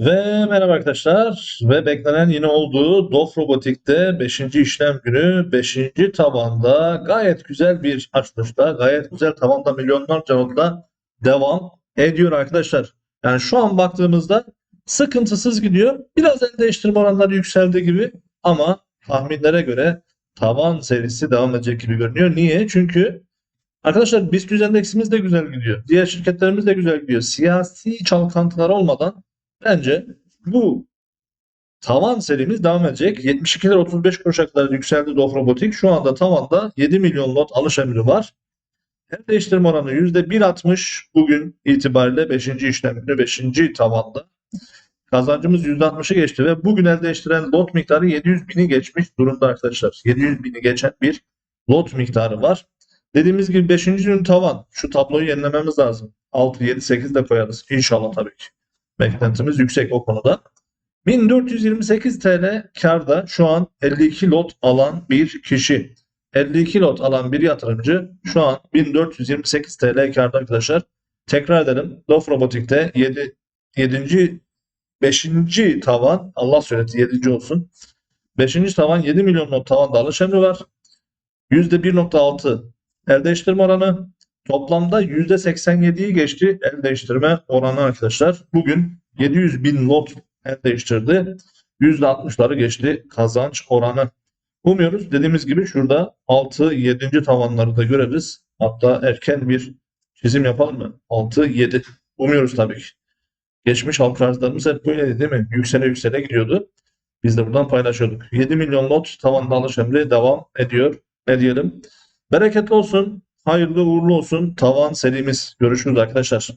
Ve merhaba arkadaşlar ve beklenen yine olduğu Dof Robotik'te 5. işlem günü 5. tavanda gayet güzel bir açılışta gayet güzel tavanda milyonlarca lotla devam ediyor arkadaşlar. Yani şu an baktığımızda sıkıntısız gidiyor. Biraz el değiştirme oranları yükseldi gibi ama tahminlere göre tavan serisi devam edecek gibi görünüyor. Niye? Çünkü arkadaşlar BIST endeksimiz de güzel gidiyor. Diğer şirketlerimiz de güzel gidiyor. Siyasi çalkantılar olmadan Bence bu tavan serimiz devam edecek. 72 lira 35 kuruşa kadar yükseldi Dof Robotik. Şu anda tavanda 7 milyon lot alış emri var. El değiştirme oranı %1.60 bugün itibariyle 5. işlem günü 5. tavanda. Kazancımız %60'ı geçti ve bugün el değiştiren lot miktarı 700 bini geçmiş durumda arkadaşlar. 700 bini geçen bir lot miktarı var. Dediğimiz gibi 5. gün tavan. Şu tabloyu yenilememiz lazım. 6, 7, 8 de koyarız. İnşallah tabii ki. Beklentimiz yüksek o konuda. 1428 TL karda şu an 52 lot alan bir kişi. 52 lot alan bir yatırımcı şu an 1428 TL karda arkadaşlar. Tekrar edelim. Dof Robotik'te 7 7. 5. tavan Allah söyletti 7. olsun. 5. tavan 7 milyon lot tavanda alış emri var. %1.6 el değiştirme oranı. Toplamda %87'yi geçti el değiştirme oranı arkadaşlar. Bugün 700 bin lot el değiştirdi. %60'ları geçti kazanç oranı. Umuyoruz dediğimiz gibi şurada 6-7. tavanları da göreriz. Hatta erken bir çizim yapalım mı? 6-7. Umuyoruz tabii ki. Geçmiş halk arzlarımız hep böyleydi değil mi? Yüksele yüksele gidiyordu. Biz de buradan paylaşıyorduk. 7 milyon lot tavanda alış emri devam ediyor. Ne diyelim? Bereketli olsun. Hayırlı uğurlu olsun. Tavan serimiz. Görüşürüz arkadaşlar.